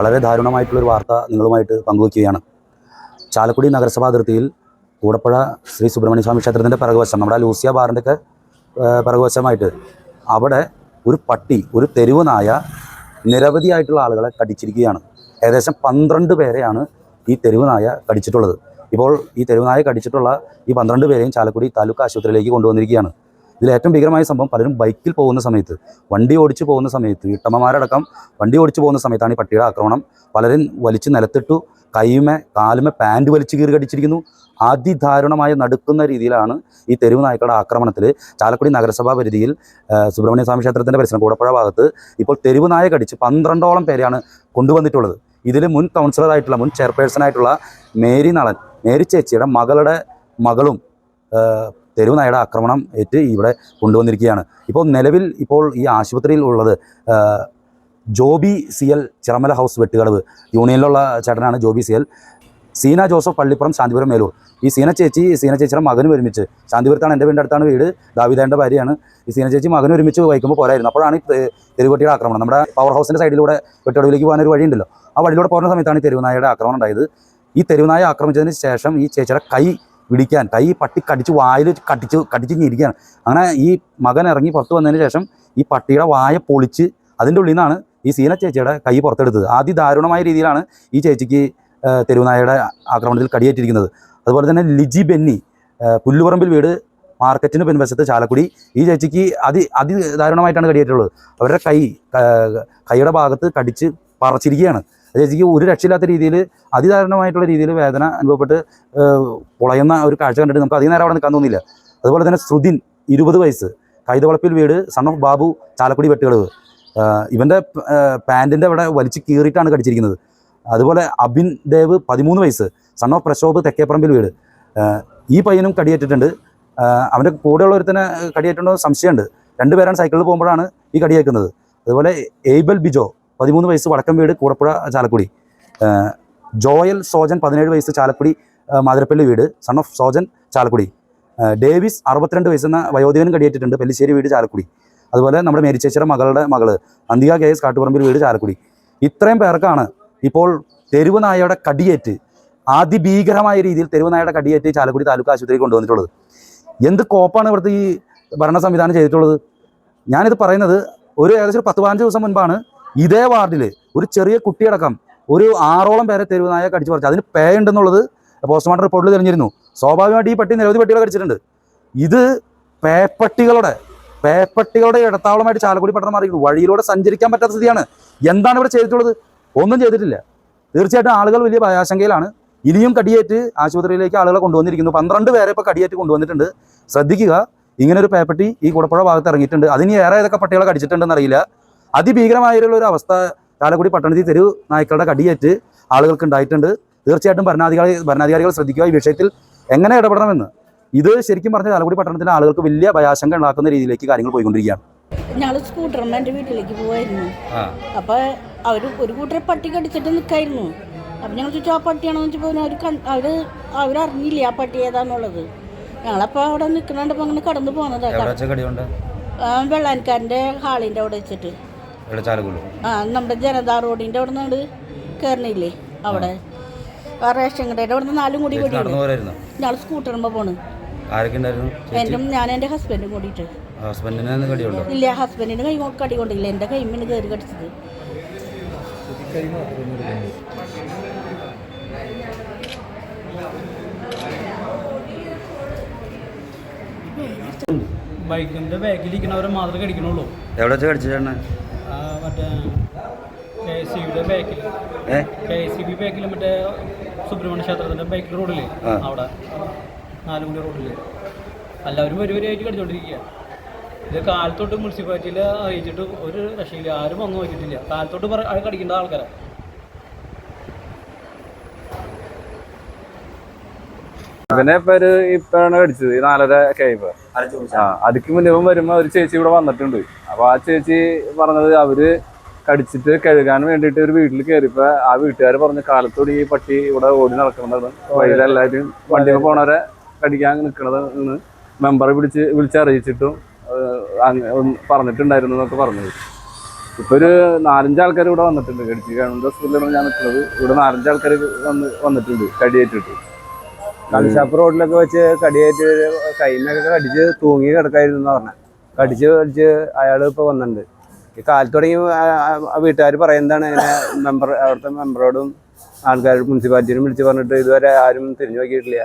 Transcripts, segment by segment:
വളരെ ദാരുണമായിട്ടുള്ളൊരു വാർത്ത നിങ്ങളുമായിട്ട് പങ്കുവയ്ക്കുകയാണ് ചാലക്കുടി നഗരസഭാ അതിർത്തിയിൽ കൂടപ്പുഴ ശ്രീ സുബ്രഹ്മണ്യ സ്വാമി ക്ഷേത്രത്തിന്റെ പിറകുവശം നമ്മുടെ ലൂസിയ ബാറിന്റെ ഒക്കെ പിറകുവശമായിട്ട് അവിടെ ഒരു പട്ടി ഒരു തെരുവ് നായ നിരവധിയായിട്ടുള്ള ആളുകളെ കടിച്ചിരിക്കുകയാണ്. ഏകദേശം പന്ത്രണ്ട് പേരെയാണ് ഈ തെരുവ് നായ കടിച്ചിട്ടുള്ളത്. ഇപ്പോൾ ഈ തെരുവ് നായ കടിച്ചിട്ടുള്ള ഈ പന്ത്രണ്ട് പേരെയും ചാലക്കുടി താലൂക്ക് ആശുപത്രിയിലേക്ക് കൊണ്ടുവന്നിരിക്കുകയാണ്. ഇതിൽ ഏറ്റവും ഭീകരമായ സംഭവം പലരും ബൈക്കിൽ പോകുന്ന സമയത്ത് വണ്ടി ഓടിച്ചു പോകുന്ന സമയത്ത് വീട്ടമ്മമാരടക്കം വണ്ടി ഓടിച്ചു പോകുന്ന സമയത്താണ് ഈ പട്ടിയുടെ ആക്രമണം. പലരും വലിച്ച് നിലത്തിട്ടു കൈമേ കാലുമേ പാന്റ് വലിച്ചു കീറി കടിച്ചിരിക്കുന്നു അതിദാരുണമായ നടക്കുന്ന രീതിയിലാണ് ഈ തെരുവ് നായ്ക്കളുടെ ആക്രമണത്തിൽ ചാലക്കുടി നഗരസഭാ പരിധിയിൽ സുബ്രഹ്മണ്യ സ്വാമി ക്ഷേത്രത്തിന്റെ പരിസരം കൂടപ്പുഴ ഭാഗത്ത് ഇപ്പോൾ തെരുവ് നായ കടിച്ച് പന്ത്രണ്ടോളം പേരെയാണ് കൊണ്ടുവന്നിട്ടുള്ളത്. ഇതിൽ മുൻ കൗൺസിലറായിട്ടുള്ള മുൻ ചെയർപേഴ്സണായിട്ടുള്ള മേരി നളൻ മേരി ചേച്ചിയുടെ മകളുടെ മകളും തെരുവ് നായയുടെ ആക്രമണം ഏറ്റ് ഇവിടെ കൊണ്ടുവന്നിരിക്കുകയാണ്. ഇപ്പോൾ നിലവിൽ ഇപ്പോൾ ഈ ആശുപത്രിയിൽ ഉള്ളത് Joby C L Chiramala house Vettukadavu. യൂണിയനിലുള്ള ചേട്ടനാണ് Joby C L. Seena Joseph Pallippuram Shanthipuram Meloor. ഈ സീന ചേച്ചി സീന ചേച്ചിയുടെ മകനും ഒരുമിച്ച് ശാന്തിപുരത്താണ് എന്റെ വീടിന്റെ അടുത്താണ് വീട്. ദാവിദേന്റെ ഭാര്യയാണ്. ഈ സീന ചേച്ചി മകനും ഒരുമിച്ച് വഹിക്കുമ്പോൾ പോരായിരുന്നു. അപ്പോഴാണ് ഈ തെരുവട്ടിയുടെ ആക്രമണം. നമ്മുടെ പവർ ഹൗസിന്റെ സൈഡിലൂടെ വെട്ടടവിലേക്ക് പോകാൻ ഒരു വഴിയുണ്ടല്ലോ. ആ വഴിയിലൂടെ പോകുന്ന സമയത്താണ് ഈ തെരുവുനായയുടെ ആക്രമണം ഉണ്ടായത്. ഈ തെരുവുനായ ആക്രമിച്ചതിന് ശേഷം ഈ ചേച്ചിയുടെ കൈ പിടിക്കാൻ. തൈ പട്ടി കടിച്ച് വായിൽ കടിച്ച് കടിച്ച് ഇരിക്കുകയാണ് അങ്ങനെ ഈ മകൻ ഇറങ്ങി പുറത്ത് വന്നതിന് ശേഷം ഈ പട്ടിയുടെ വായ പൊളിച്ച് അതിന്റെ ഉള്ളിൽ നിന്നാണ് ഈ സീന ചേച്ചിയുടെ കൈ പുറത്തെടുത്തത്. അതിദാരുണമായ രീതിയിലാണ് ഈ ചേച്ചിക്ക് തെരുവുനായയുടെ ആക്രമണത്തിൽ കടിയേറ്റിരിക്കുന്നത്. അതുപോലെ തന്നെ ലിജി ബെന്നി പുല്ലുപറമ്പിൽ വീട് മാർക്കറ്റിന് പിൻവശത്ത് ചാലക്കുടി ഈ ചേച്ചിക്ക് അതി അതി ദാരുണമായിട്ടാണ് കടിയേറ്റുള്ളത് അവരുടെ കൈ കൈയുടെ ഭാഗത്ത് കടിച്ച് പറിച്ചിരിക്കുകയാണ്. ചേച്ചിക്ക് ഒരു രക്ഷയില്ലാത്ത രീതിയിൽ അതിദാരുണമായിട്ടുള്ള രീതിയിൽ വേദന അനുഭവപ്പെട്ട് പുളയുന്ന ഒരു കാഴ്ച കണ്ടിട്ട് നമുക്ക് അധികം നേരം അവിടെ നിൽക്കാൻ തോന്നിയില്ല. അതുപോലെ തന്നെ ശ്രുതിൻ ഇരുപത് വയസ്സ് കൈതവളപ്പിൽ വീട് സൺ ഓഫ് ബാബു ചാലക്കുടി വെട്ടുകളവ് ഇവന്റെ പാന്റിന്റെ അവിടെ വലിച്ച് കീറിയിട്ടാണ് കടിച്ചിരിക്കുന്നത്. അതുപോലെ അബിൻ ദേവ് പതിമൂന്ന് വയസ്സ് സൺ ഓഫ് പ്രശോഭ് തെക്കേപ്പറമ്പിൽ വീട്. ഈ പയ്യനും കടിയേറ്റിട്ടുണ്ട്. അവന്റെ കൂടെയുള്ള ഒരുത്തനെ കടിയേറ്റുണ്ടോ സംശയമുണ്ട്. രണ്ടുപേരാണ് സൈക്കിളിൽ പോകുമ്പോഴാണ് ഈ കടിയേക്കുന്നത്. അതുപോലെ എയ്ബൽ ബിജോ പതിമൂന്ന് വയസ്സ് വടക്കം വീട് കൂടപ്പുഴ ചാലക്കുടി. ജോയൽ സോജൻ പതിനേഴ് വയസ്സ് ചാലക്കുടി മാതിരപ്പള്ളി വീട് son of Sojan Chalakudy. Davis അറുപത്തിരണ്ട് വയസ്സെന്ന വയോധികനും കടിയേറ്റിട്ടുണ്ട് പെല്ലിശ്ശേരി വീട് ചാലക്കുടി. അതുപോലെ നമ്മുടെ മേരിച്ചേച്ചിയുടെ മകളുടെ മകൾ അന്തിക കെ എസ് കാട്ടുപറമ്പിൽ വീട് ചാലക്കുടി. ഇത്രയും പേർക്കാണ് ഇപ്പോൾ തെരുവ് നായയുടെ കടിയേറ്റ് അതിഭീകരമായ രീതിയിൽ തെരുവ് നായയുടെ കടിയേറ്റ് ചാലക്കുടി താലൂക്ക് ആശുപത്രിയിൽ കൊണ്ടുവന്നിട്ടുള്ളത്. എന്ത് കോപ്പാണ് ഇവിടുത്തെ ഈ ഭരണ സംവിധാനം ചെയ്തിട്ടുള്ളത്? ഞാനിത് പറയുന്നത് ഒരു ഏകദേശം പത്ത് പതിനഞ്ച് ദിവസം മുൻപാണ് ഇതേ വാർഡിൽ ഒരു ചെറിയ കുട്ടിയടക്കം ഒരു ആറോളം പേരെ തെരുവ് നായ കടിച്ചു പറിച്ചു. അതിന് പേ ഉണ്ടെന്നുള്ളത് പോസ്റ്റ്മോർട്ടം റിപ്പോർട്ടിൽ തെളിഞ്ഞിരുന്നു. സ്വാഭാവികമായിട്ട് ഈ പട്ടി നിരവധി പട്ടികളെ കടിച്ചിട്ടുണ്ട് ഇത് പേപ്പട്ടികളുടെ പേപ്പട്ടികളുടെ ഇടത്താവളമായിട്ട് ചാലക്കുടി പട്ടണം മാറിയിരിക്കുന്നു. വഴിയിലൂടെ സഞ്ചരിക്കാൻ പറ്റാത്ത സ്ഥിതിയാണ്. എന്താണ് ഇവിടെ ചെയ്തിട്ടുള്ളത്? ഒന്നും ചെയ്തിട്ടില്ല. തീർച്ചയായിട്ടും ആളുകൾ വലിയ ഭയാശങ്കയിലാണ്. ഇനിയും കടിയേറ്റ് ആശുപത്രിയിലേക്ക് ആളുകളെ കൊണ്ടുവന്നിരിക്കുന്നു. പന്ത്രണ്ട് പേരെ ഇപ്പോൾ കടിയേറ്റ് കൊണ്ടുവന്നിട്ടുണ്ട്. ശ്രദ്ധിക്കുക. ഇങ്ങനെ ഒരു പേപ്പട്ടി ഈ കുടപ്പുഴ ഭാഗത്ത് ഇറങ്ങിയിട്ടുണ്ട്. അതിന് ഏറെ ഏതൊക്കെ പട്ടികളെ കടിച്ചിട്ടുണ്ടെന്ന് അറിയില്ല. അതിഭീകരമായിട്ടുള്ള ഒരു അവസ്ഥ ചാലക്കുടി പട്ടണത്തിൽ തെരു നായ്ക്കളുടെ കടിയേറ്റ് ആളുകൾക്ക് ഉണ്ടായിട്ടുണ്ട്. തീർച്ചയായിട്ടും ഭരണാധികാരി ഭരണാധികാരികൾ ശ്രദ്ധിക്കുക ഈ വിഷയത്തിൽ എങ്ങനെ ഇടപെടണമെന്ന്. ഇത് ശരിക്കും പറഞ്ഞ ചാലക്കുടി പട്ടണത്തിലെ ആളുകൾക്ക് വലിയ ഭയാശങ്ക ഉണ്ടാക്കുന്ന രീതിയിലേക്ക് കാര്യങ്ങൾ പോയിക്കൊണ്ടിരിക്കുകയാണ്. ഞങ്ങൾ സ്കൂട്ടറിന് എന്റെ വീട്ടിലേക്ക് പോവായിരുന്നു. അപ്പൊ അവർ ഒരു കൂട്ടരെ പട്ടി കടിച്ചിട്ട് നിൽക്കായിരുന്നു അപ്പൊ ഞങ്ങൾ ചോദിച്ചു ആ പട്ടിയാണെന്ന് വെച്ചപ്പോൾ അവർ അവർ അവർ അവരറിഞ്ഞില്ല ആ പട്ടി ഏതാന്നുള്ളത്? ഞങ്ങളപ്പോൾ അവിടെ നിൽക്കണണ്ടപ്പോൾ അങ്ങനെ കടന്നു പോകുന്നതാണ് വെള്ളാൻകാരന്റെ വെള്ളാൻകാരന്റെ ഹാളിന്റെ അവിടെ വെച്ചിട്ട്. ഇവിടെ ചാലക്കുള്ളൂ ആ നമ്മുടെ ജനതാ റോഡിന്റെ അവിടെ നിന്ന് കയറണില്ലേ അവിടെ. റേഷൻ കടയുടെ അവിടെ നിന്ന് നാലും കൂടി വെടിയുണ്ട് പോരായിരുന്നു. ഞങ്ങൾ സ്കൂട്ടറുമ്പോൾ പോണ്. ആരൊക്കെ ഉണ്ടായിരുന്നു? എന്റെ ഞാൻ എന്റെ ഹസ്ബൻഡും കൂടിയിട്ട്. ഹസ്ബൻഡിന് കടിയുണ്ടോ ഇല്ല ഹസ്ബൻഡിന് കൈ കടി കൊണ്ടില്ല എന്റെ കൈമിന് കയറി കടിച്ചത്. ബൈക്കിന്റെ ബാഗിലിരിക്കുന്നവരെ മാത്രമേ കടിക്കണുള്ളൂ. എവിടെ വെച്ച് കടിച്ചു ആ, മറ്റേ കെ എസ് സിയുടെ ബാക്കിൽ കെ എസ് സി ബി ബാക്കിൽ മറ്റേ സുബ്രഹ്മണ്യ ക്ഷേത്രത്തിന്റെ ബാക്കിൽ റോഡിൽ അവിടെ. നാലുമണി റോഡിൽ എല്ലാവരും ഒരു വരിയായിട്ട് കടിച്ചോണ്ടിരിക്കുക ഇത് കാലത്തോട്ട് മുനിസിപ്പാലിറ്റിയിൽ അറിയിച്ചിട്ട് ഒരു രക്ഷയില്ല. ആരും വന്നു നോക്കിയിട്ടില്ല. കാലത്തോട്ട് പറ കടിക്കേണ്ട ആൾക്കാരെ. ഇവനെ ഇപ്പൊ ഒരു ഇപ്പാണ് ഈ നാലര കഴിയുമ്പോ ആ അതിക്ക് മുന്നേ വരുമ്പോ ഒരു ചേച്ചി ഇവിടെ വന്നിട്ടുണ്ട്. അപ്പൊ ആ ചേച്ചി പറഞ്ഞത് അവർ കടിച്ചിട്ട് കഴുകാൻ വേണ്ടിയിട്ട് ഒരു വീട്ടിൽ കയറിയപ്പോ ആ വീട്ടുകാർ പറഞ്ഞ കാലത്തോടി ഈ പട്ടി ഇവിടെ ഓടി നടക്കുന്നത് വഴിയിലെല്ലാവരും വണ്ടിയിൽ പോണവരെ കടിക്കാൻ നിൽക്കണത് മെമ്പറെ വിളിച്ച് വിളിച്ചറിയിച്ചിട്ടും പറഞ്ഞിട്ടുണ്ടായിരുന്നു എന്നൊക്കെ പറഞ്ഞത് ഇപ്പൊ ഒരു നാലഞ്ച് ആൾക്കാർ ഇവിടെ വന്നിട്ടുണ്ട്. കടിച്ച് ഗവൺമെന്റ് ഹോസ്പിറ്റലിലാണ് ഞാൻ നിൽക്കുന്നത് ഇവിടെ നാലഞ്ച് ആൾക്കാർ വന്ന് വന്നിട്ടുണ്ട് കടിയേറ്റിട്ട്. കള്ളിഷാപ്പ് റോഡിലൊക്കെ വെച്ച് കടിയേറ്റ് കൈമൊക്കെ കടിച്ച് തൂങ്ങി കിടക്കായിരുന്നു പറഞ്ഞ. കടിച്ച് കടിച്ച് അയാൾ ഇപ്പോൾ വന്നിട്ടുണ്ട് ഈ കാലത്ത് തുടങ്ങി വീട്ടുകാർ പറയുന്നതാണ് ഇങ്ങനെ മെമ്പർ അവിടുത്തെ മെമ്പറോടും ആൾക്കാർ മുനിസിപ്പാലിറ്റിയിലും വിളിച്ച് പറഞ്ഞിട്ട് ഇതുവരെ ആരും തിരിഞ്ഞു നോക്കിയിട്ടില്ല.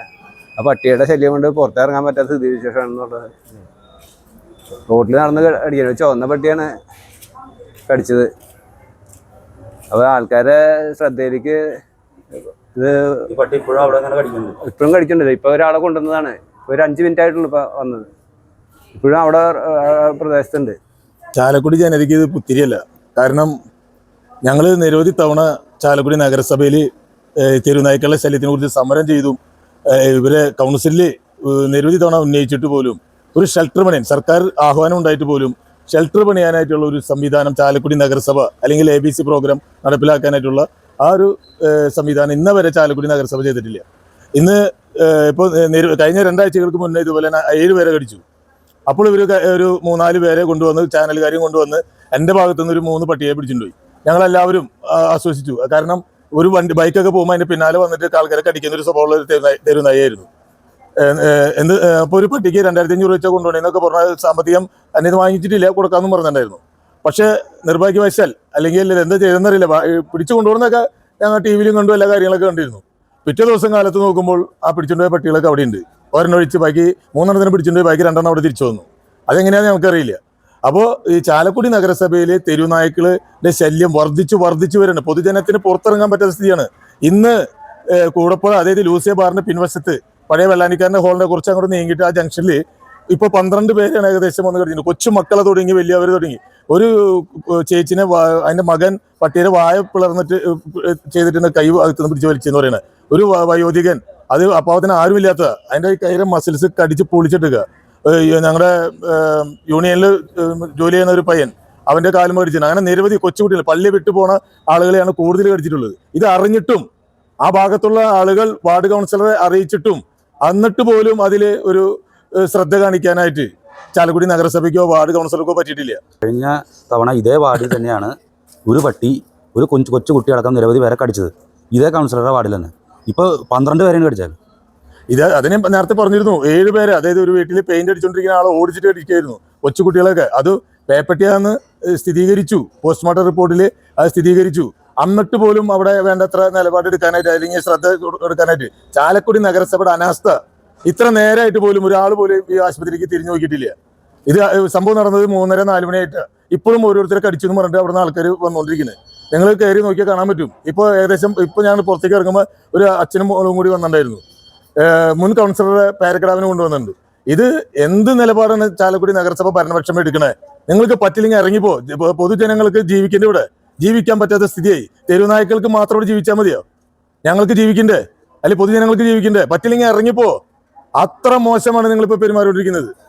ആ പട്ടിയുടെ ശല്യം കൊണ്ട് പുറത്തിറങ്ങാൻ പറ്റാത്ത സ്ഥിതി വിശേഷമാണെന്നുള്ളത് റോട്ടിൽ നടന്ന് അടിക്കുന്നത് ചുവന്ന പട്ടിയാണ് കടിച്ചത്. അപ്പോൾ ആൾക്കാരെ ശ്രദ്ധയിലേക്ക് ഇത് പട്ടി ഇപ്പോഴും അവിടെ അങ്ങനെ കടിക്കുന്നുണ്ട്. ഇപ്പോഴും കഴിക്കണ്ടല്ലോ ഇപ്പൊ ഒരാളെ കൊണ്ടുവന്നതാണ്. ഇപ്പൊ ഒരു അഞ്ച് മിനിറ്റ് ആയിട്ടുള്ളൂ ഇപ്പൊ വന്നത്. ഇപ്പോഴും അവിടെ പ്രദേശത്തുണ്ട്. ചാലക്കുടി ജനതയ്ക്ക് ഇത് പുത്തിരിയല്ല. കാരണം ഞങ്ങൾ നിരവധി തവണ ചാലക്കുടി നഗരസഭയിൽ തെരുവുനായ്ക്കളുടെ ശല്യത്തിനെ കുറിച്ച് സമരം ചെയ്തു ഇവരെ കൗൺസിലിൽ നിരവധി തവണ ഉന്നയിച്ചിട്ട് പോലും ഒരു ഷെൽട്ടർ പണിയാൻ സർക്കാർ ആഹ്വാനം ഉണ്ടായിട്ട് പോലും ഷെൽട്ടർ പണിയാനായിട്ടുള്ള ഒരു സംവിധാനം ചാലക്കുടി നഗരസഭ അല്ലെങ്കിൽ എ ബി സി പ്രോഗ്രാം നടപ്പിലാക്കാനായിട്ടുള്ള ആ ഒരു സംവിധാനം ഇന്ന് വരെ ചാലക്കുടി നഗരസഭ ചെയ്തിട്ടില്ല. ഇന്ന് ഇപ്പോൾ കഴിഞ്ഞ രണ്ടാഴ്ചകൾക്ക് മുന്നേ ഇതുപോലെ തന്നെ ഏഴ് പേരെ കടിച്ചു. അപ്പോൾ ഇവർ ഒരു മൂന്നാൽ പേരെ കൊണ്ടുവന്ന് ചാനലുകാരെയും കൊണ്ടുവന്ന് എന്റെ ഭാഗത്തു നിന്ന് ഒരു മൂന്ന് പട്ടിയെ പിടിച്ചിട്ടുപോയി ഞങ്ങളെല്ലാവരും ആശ്വസിച്ചു. കാരണം ഒരു വണ്ടി ബൈക്കൊക്കെ പോകുമ്പോൾ അതിന്റെ പിന്നാലെ വന്നിട്ട് ആൾക്കാരെ കടിക്കുന്ന ഒരു സ്വഭാവമുള്ള ഒരു ഏഹ് എന്ത് അപ്പോൾ ഒരു പട്ടിക്ക് രണ്ടായിരത്തി അഞ്ഞൂറ് വെച്ചാൽ കൊണ്ടുപോകണമെന്നൊക്കെ പറഞ്ഞാൽ സാമ്പത്തികം ഇത് വാങ്ങിച്ചിട്ടില്ല കൊടുക്കാമെന്നും പറഞ്ഞിട്ടുണ്ടായിരുന്നു. പക്ഷേ നിർഭാഗ്യവശാൽ അല്ലെങ്കിൽ എന്താ ചെയ്തെന്നറിയില്ല. പിടിച്ചു കൊണ്ടുപോകുന്നൊക്കെ ഞങ്ങൾ ടി വിയിലും കണ്ടു എല്ലാ കാര്യങ്ങളൊക്കെ കണ്ടിരുന്നു. പിറ്റേ ദിവസം കാലത്ത് നോക്കുമ്പോൾ ആ പിടിച്ചുകൊണ്ടുപോയ പട്ടികളൊക്കെ അവിടെ ഉണ്ട് ഒരെണ്ണം ഒഴിച്ച് ബാക്കി മൂന്നെണ്ണത്തിന് പിടിച്ചിട്ടുണ്ട് ബാക്കി രണ്ടെണ്ണം അവിടെ തിരിച്ചു വന്നു. അതെങ്ങനെയാണെന്ന് നമുക്കറിയില്ല അപ്പോൾ ഈ ചാലക്കുടി നഗരസഭയിലെ തെരുവുനായ്ക്കളുടെ ശല്യം വർദ്ധിച്ചു വർദ്ധിച്ചു വരുന്നുണ്ട് പൊതുജനത്തിന് പുറത്തിറങ്ങാൻ പറ്റാത്ത സ്ഥിതിയാണ്. ഇന്ന് കൂടപ്പുഴ അതായത് ലൂസിയ ബാറിന്റെ പിൻവശത്ത് പഴയ വെള്ളാനിക്കാരന്റെ ഹോളിനെ കുറിച്ച് അങ്ങോട്ട് നീങ്ങിയിട്ട് ആ ജംഗ്ഷനിൽ ഇപ്പോൾ പന്ത്രണ്ട് പേരാണ് ഏകദേശം വന്ന് കഴിഞ്ഞിട്ടുണ്ട് കൊച്ചു മക്കളെ തുടങ്ങി വലിയവർ തുടങ്ങി. ഒരു ചേച്ചിനെ അതിന്റെ മകൻ പട്ടിയുടെ വായ പിളർന്നിട്ട് ചെയ്തിട്ടുണ്ട് കൈ അകത്തുനിന്ന് പിടിച്ച് വലിച്ചെന്ന് പറയുന്നത് ഒരു വയോധികൻ അത് അപ്പാവത്തിന് ആരുമില്ലാത്ത അതിന്റെ കയ്യിലെ മസിൽസ് കടിച്ച് പൊളിച്ചിട്ടുക ഞങ്ങളുടെ യൂണിയനിൽ ജോലി ചെയ്യുന്ന ഒരു പയ്യൻ അവന്റെ കാലം കടിച്ചിട്ടുണ്ട് അങ്ങനെ നിരവധി കൊച്ചുകുട്ടികൾ പള്ളി വിട്ടു പോണ ആളുകളെയാണ് കൂടുതൽ കടിച്ചിട്ടുള്ളത്. ഇത് അറിഞ്ഞിട്ടും ആ ഭാഗത്തുള്ള ആളുകൾ വാർഡ് കൗൺസിലറെ അറിയിച്ചിട്ടും എന്നിട്ട് പോലും അതിൽ ഒരു ശ്രദ്ധ കാണിക്കാനായിട്ട് ചാലക്കുടി നഗരസഭയ്ക്കോ വാർഡ് കൗൺസിലർക്കോ പറ്റിയിട്ടില്ല. കഴിഞ്ഞ തവണ ഇതേ വാർഡിൽ തന്നെയാണ് ഒരു പട്ടി ഒരു കൊച്ചു കൊച്ചു കുട്ടിയടക്കം നിരവധി പേരെ കടിച്ചത്. ഇതേ കൗൺസിലറുടെ വാർഡിൽ തന്നെ. ഇപ്പോൾ പന്ത്രണ്ട് പേരെയാണ് കടിച്ചത്. ഇത് അതിനെ നേരത്തെ പറഞ്ഞിരുന്നു ഏഴ് പേര് അതായത് ഒരു വീട്ടിൽ പെയിന്റ് അടിച്ചുകൊണ്ടിരിക്കുന്ന ആളെ ഓടിച്ചിട്ട് അടിക്കുകയായിരുന്നു കൊച്ചു കുട്ടികളൊക്കെ. അത് പേപ്പട്ടിയാന്ന് സ്ഥിരീകരിച്ചു പോസ്റ്റ്മോർട്ടം റിപ്പോർട്ടിൽ അത് സ്ഥിരീകരിച്ചു. അന്നിട്ട് പോലും അവിടെ വേണ്ടത്ര നിലപാടെടുക്കാനായിട്ട് അല്ലെങ്കിൽ ശ്രദ്ധ എടുക്കാനായിട്ട് ചാലക്കുടി നഗരസഭയുടെ അനാസ്ഥ ഇത്ര നേരമായിട്ട് പോലും ഒരാൾ പോലും ഈ ആശുപത്രിക്ക് തിരിഞ്ഞു നോക്കിയിട്ടില്ല. ഇത് സംഭവം നടന്നത് മൂന്നര നാല് മണിയായിട്ട് ഇപ്പോഴും ഓരോരുത്തരെ കടിച്ചു എന്ന് പറഞ്ഞിട്ട് അവിടുന്ന് ആൾക്കാർ വന്നുകൊണ്ടിരിക്കുന്നത് ഞങ്ങൾ കയറി നോക്കിയാൽ കാണാൻ പറ്റും. ഇപ്പോൾ ഏകദേശം ഇപ്പോൾ ഞാൻ പുറത്തേക്ക് ഇറങ്ങുമ്പോൾ ഒരു അച്ഛനും മോളും കൂടി വന്നിട്ടുണ്ടായിരുന്നു. മുൻ കൗൺസിലറെ പാരഗ്രാഫിന് കൊണ്ടുവന്നിട്ടുണ്ട്. ഇത് എന്ത് നിലപാടാണ് ചാലക്കുടി നഗരസഭ ഭരണപക്ഷം എടുക്കണേ? നിങ്ങൾക്ക് പറ്റില്ലെങ്കിൽ ഇറങ്ങിപ്പോ. പൊതുജനങ്ങൾക്ക് ജീവിക്കേണ്ട ഇവിടെ. ജീവിക്കാൻ പറ്റാത്ത സ്ഥിതിയായി. തെരുവുനായ്ക്കൾക്ക് മാത്രം ഇവിടെ ജീവിച്ചാൽ മതിയോ? ഞങ്ങൾക്ക് ജീവിക്കണ്ടേ? അല്ലെങ്കിൽ പൊതുജനങ്ങൾക്ക് ജീവിക്കണ്ടേ? പറ്റില്ലെങ്കിൽ ഇറങ്ങിപ്പോ. അത്ര മോശമാണ് നിങ്ങളിപ്പോ പെരുമാറിക്കൊണ്ടിരിക്കുന്നത്.